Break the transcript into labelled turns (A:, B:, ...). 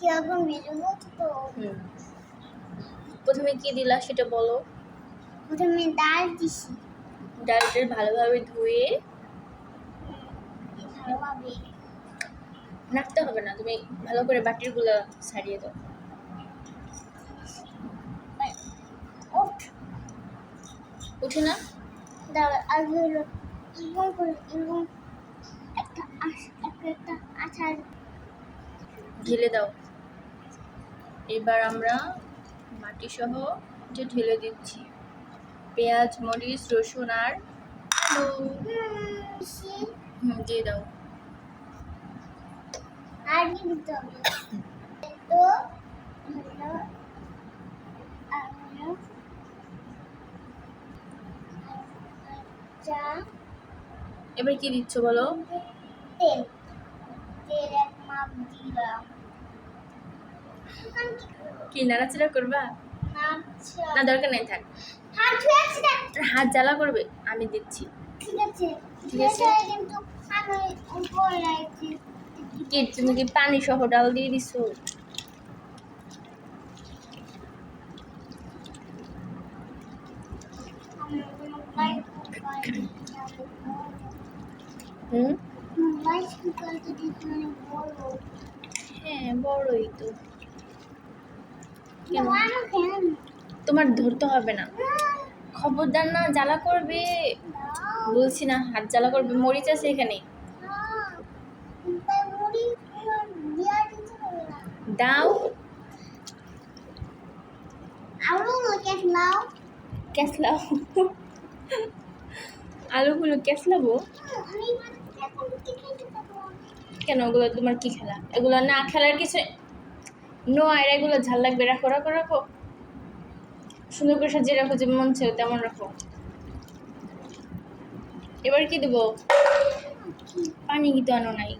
A: কি আগুন বেরোবো তো
B: হুম। প্রথমে কি দিলা সেটা বলো।
A: প্রথমে ডাল দিছি।
B: ডালটা ভালোভাবে ধুয়ে।
A: ভালোভাবে।
B: নাড়তে হবে না তুমি ভালো করে বাটিরগুলো ছাড়িয়ে দাও। উঠে না।
A: ডাল আর হলো এবং করে একটা একটা আচার
B: ঢেলে দাও। এবার আমরা মাটি সহ যে ঢেলে দিচ্ছি পেঁয়াজ মরিচ রসুন আর দিয়ে দাও।
A: আর দিতে হবে। তো চা
B: এবার কি দিচ্ছ বলো?
A: তেল। কি?
B: নাড়াচাড়া করবা?
A: আচ্ছা।
B: না দরকার নেই থাক।
A: হাত
B: জ্বালা করবে আমি দিচ্ছি।
A: ঠিক আছে।
B: ঠিক আছে।
A: কিন্তু আমি উপরে
B: তুমি কি পানি সহ ডাল দিয়ে দিছো? হ্যাঁ বড়ই তো। তোমার ধরতে হবে না। খবরদার না, জ্বালা করবে। বলছি না, হাত জ্বালা করবে। মরিচ আছে এখানে। দাও। আলুগুলো ক্যাসলাবো? কেন, ওগুলো তোমার কি খেলা? এগুলো না খেলার কিছু নো আয়রা এগুলো ঝাল লাগবে, রাখো রাখো রাখো। সুন্দর করে সাজিয়ে রাখো যে মন চাই তেমন রাখো। এবার কি দেবো? পানি কিন্তু আনো নাই।